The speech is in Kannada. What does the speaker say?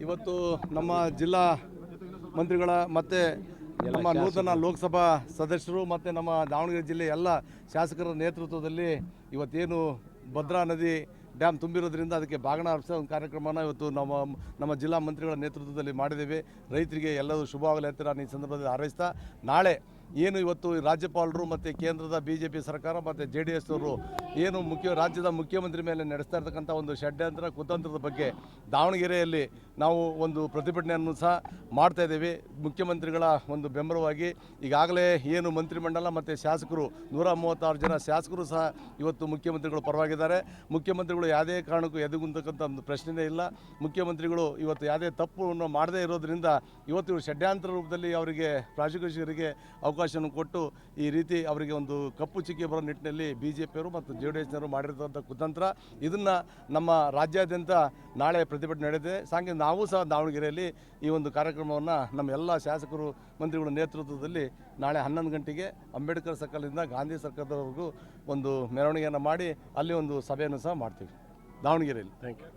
ಇವತ್ತು ನಮ್ಮ ಜಿಲ್ಲಾ ಮಂತ್ರಿಗಳ ಮತ್ತು ನಮ್ಮ ನೂತನ ಲೋಕಸಭಾ ಸದಸ್ಯರು ಮತ್ತು ನಮ್ಮ ದಾವಣಗೆರೆ ಜಿಲ್ಲೆ ಎಲ್ಲ ಶಾಸಕರ ನೇತೃತ್ವದಲ್ಲಿ ಇವತ್ತೇನು ಭದ್ರಾ ನದಿ ಡ್ಯಾಮ್ ತುಂಬಿರೋದ್ರಿಂದ ಅದಕ್ಕೆ ಬಾಗಣ ಅರ್ಪಿಸೋ ಒಂದು ಕಾರ್ಯಕ್ರಮನ ಇವತ್ತು ನಮ್ಮ ನಮ್ಮ ಜಿಲ್ಲಾ ಮಂತ್ರಿಗಳ ನೇತೃತ್ವದಲ್ಲಿ ಮಾಡಿದ್ದೇವೆ. ರೈತರಿಗೆ ಎಲ್ಲರೂ ಶುಭವಾಗಲಿ ಅಂತ ನಾನು ಈ ಸಂದರ್ಭದಲ್ಲಿ ಹಾರೈಸ್ತಾ ನಾಳೆ ಏನು ಇವತ್ತು ರಾಜ್ಯಪಾಲರು ಮತ್ತು ಕೇಂದ್ರದ ಬಿ ಜೆ ಪಿ ಸರ್ಕಾರ ಮತ್ತು ಜೆ ಡಿ ಎಸ್ ಅವರು ಏನು ಮುಖ್ಯ ರಾಜ್ಯದ ಮುಖ್ಯಮಂತ್ರಿ ಮೇಲೆ ನಡೆಸ್ತಾ ಇರ್ತಕ್ಕಂಥ ಒಂದು ಷಡ್ಯಂತ್ರ ಕುತಂತ್ರದ ಬಗ್ಗೆ ದಾವಣಗೆರೆಯಲ್ಲಿ ನಾವು ಒಂದು ಪ್ರತಿಭಟನೆಯನ್ನು ಸಹ ಮಾಡ್ತಾ ಇದ್ದೇವೆ. ಮುಖ್ಯಮಂತ್ರಿಗಳ ಒಂದು ಬೆಂಬಲವಾಗಿ ಈಗಾಗಲೇ ಏನು ಮಂತ್ರಿಮಂಡಲ ಮತ್ತು ಶಾಸಕರು ನೂರ ಮೂವತ್ತಾರು ಜನ ಶಾಸಕರು ಸಹ ಇವತ್ತು ಮುಖ್ಯಮಂತ್ರಿಗಳು ಪರವಾಗಿದ್ದಾರೆ. ಮುಖ್ಯಮಂತ್ರಿಗಳು ಯಾವುದೇ ಕಾರಣಕ್ಕೂ ಎದುಗುಂತಕ್ಕಂಥ ಒಂದು ಪ್ರಶ್ನೆಯೇ ಇಲ್ಲ. ಮುಖ್ಯಮಂತ್ರಿಗಳು ಇವತ್ತು ಯಾವುದೇ ತಪ್ಪನ್ನು ಮಾಡದೇ ಇರೋದ್ರಿಂದ ಇವತ್ತು ಷಡ್ಯಾಂತರ ರೂಪದಲ್ಲಿ ಅವರಿಗೆ ಪ್ರಾಸಿಕ್ಯೂಷರಿಗೆ ಅವಕಾಶವನ್ನು ಕೊಟ್ಟು ಈ ರೀತಿ ಅವರಿಗೆ ಒಂದು ಕಪ್ಪು ಚಿಕ್ಕಿ ಬರೋ ನಿಟ್ಟಿನಲ್ಲಿ ಬಿ ಜೆ ಪಿಯವರು ಮತ್ತು ಜೆ ಡಿ ಎಸ್ನವರು ಮಾಡಿರ್ತಕ್ಕಂಥ ಕುತಂತ್ರ. ಇದನ್ನು ನಮ್ಮ ರಾಜ್ಯಾದ್ಯಂತ ನಾಳೆ ಪ್ರತಿಭಟನೆ ನಡೆದಿದೆ. ಸಾಂಗೆ ನಾವು ಸಹ ದಾವಣಗೆರೆಯಲ್ಲಿ ಈ ಒಂದು ಕಾರ್ಯಕ್ರಮವನ್ನು ನಮ್ಮ ಎಲ್ಲ ಶಾಸಕರು, ಮಂತ್ರಿಗಳ ನೇತೃತ್ವದಲ್ಲಿ ನಾಳೆ ಹನ್ನೊಂದು ಗಂಟೆಗೆ ಅಂಬೇಡ್ಕರ್ ಸರ್ಕಲಿಂದ ಗಾಂಧಿ ಸರ್ಕಲ್ವರೆಗೂ ಒಂದು ಮೆರವಣಿಗೆಯನ್ನು ಮಾಡಿ ಅಲ್ಲಿ ಒಂದು ಸಭೆಯನ್ನು ಸಹ ಮಾಡ್ತೀವಿ. ದಾವಣಗೆರೆಯಲ್ಲಿ. Thank you